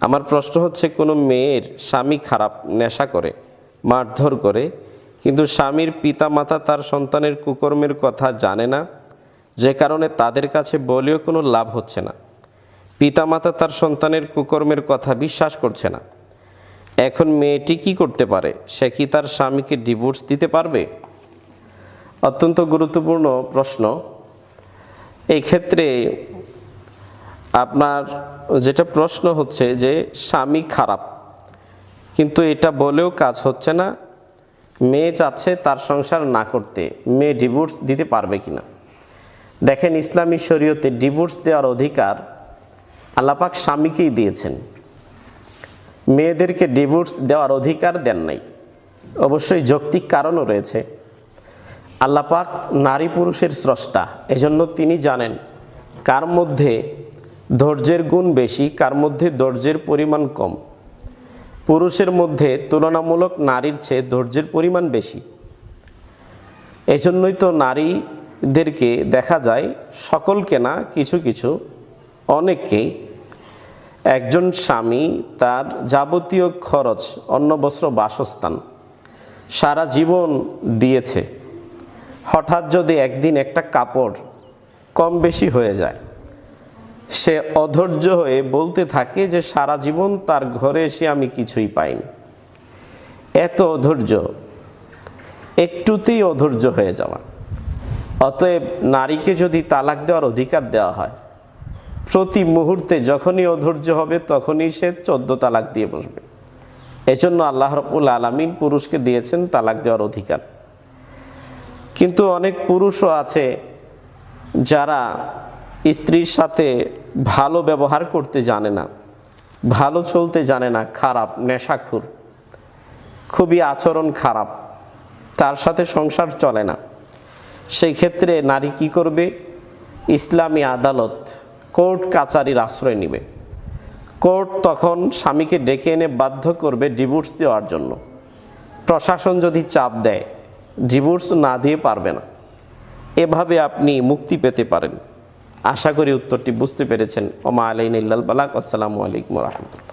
আমার প্রশ্ন হচ্ছে, কোনো মেয়ের স্বামী খারাপ নেশা করে, মারধর করে, কিন্তু স্বামীর পিতা মাতা তার সন্তানের কুকর্মের কথা জানে না, যে কারণে তাদের কাছে বলেও কোনো লাভ হচ্ছে না। পিতামাতা তার সন্তানের কুকর্মের কথা বিশ্বাস করছে না। এখন মেয়েটি কি করতে পারে? সে কি তার স্বামীকে ডিভোর্স দিতে পারবে? অত্যন্ত গুরুত্বপূর্ণ প্রশ্ন। এই ক্ষেত্রে আপনার যেটা প্রশ্ন হচ্ছে যে স্বামী খারাপ, কিন্তু এটা বলেও কাজ হচ্ছে না। মেয়ে চাচ্ছে তার সংসার না করতে, মেয়ে ডিভোর্স দিতে পারবে কিনা। দেখেন ইসলামী শরীয়তে ডিভোর্স দেওয়ার অধিকার আল্লাপাক স্বামীকেই দিয়েছেন। মেয়েদেরকে ডিভোর্স দেওয়ার অধিকার দেন নাই। অবশ্যই যৌক্তিক কারণও রয়েছে। আল্লাপাক নারী পুরুষের স্রষ্টা, এজন্য তিনি জানেন কার মধ্যে ধৈর্যের গুণ বেশি, কার মধ্যে ধৈর্যের পরিমাণ কম? পুরুষের মধ্যে তুলনামূলক নারীর চেয়ে ধৈর্যের পরিমাণ বেশি। এজন্যই তো নারীদেরকে দেখা যায় সকলকে না, কিছু কিছু অনেককেই। একজন স্বামী, তার যাবতীয় খরচ, অন্ন, বস্ত্র, বাসস্থান সারা জীবন দিয়েছে। হঠাৎ যদি একদিন একটা কাপড় কম বেশি হয়ে যায় সে অধৈর্য হয়ে বলতে থাকে যে সারা জীবন তার ঘরে এসে আমি কিছুই পাইনি। এত অধৈর্য, একটুতেই অধৈর্য হয়ে যাওয়া। অতএব নারীকে যদি তালাক দেওয়ার অধিকার দেওয়া হয়, প্রতি মুহূর্তে যখনই অধৈর্য হবে তখনই সে চোদ্দ তালাক দিয়ে বসবে। এজন্য আল্লাহ রবুল আলমিন পুরুষকে দিয়েছেন তালাক দেওয়ার অধিকার। কিন্তু অনেক পুরুষও আছে যারা স্ত্রীর সাথে ভালো ব্যবহার করতে জানে না, ভালো চলতে জানে না, খারাপ, নেশাখুর, খুবই আচরণ খারাপ, তার সাথে সংসার চলে না। সেই ক্ষেত্রে নারী কি করবে? ইসলামী আদালত কোর্ট কাচারির আশ্রয় নেবে। কোর্ট তখন স্বামীকে ডেকে এনে বাধ্য করবে ডিভোর্স দেওয়ার জন্য। প্রশাসন যদি চাপ দেয়, ডিভোর্স না দিয়ে পারবে না। এভাবে আপনি মুক্তি পেতে পারেন। আশা করি উত্তরটি বুঝতে পেরেছেন। ওমা আলাইন ইল্লাল বালাক আসসালামু আলাইকুম রহমতুল্লাহ।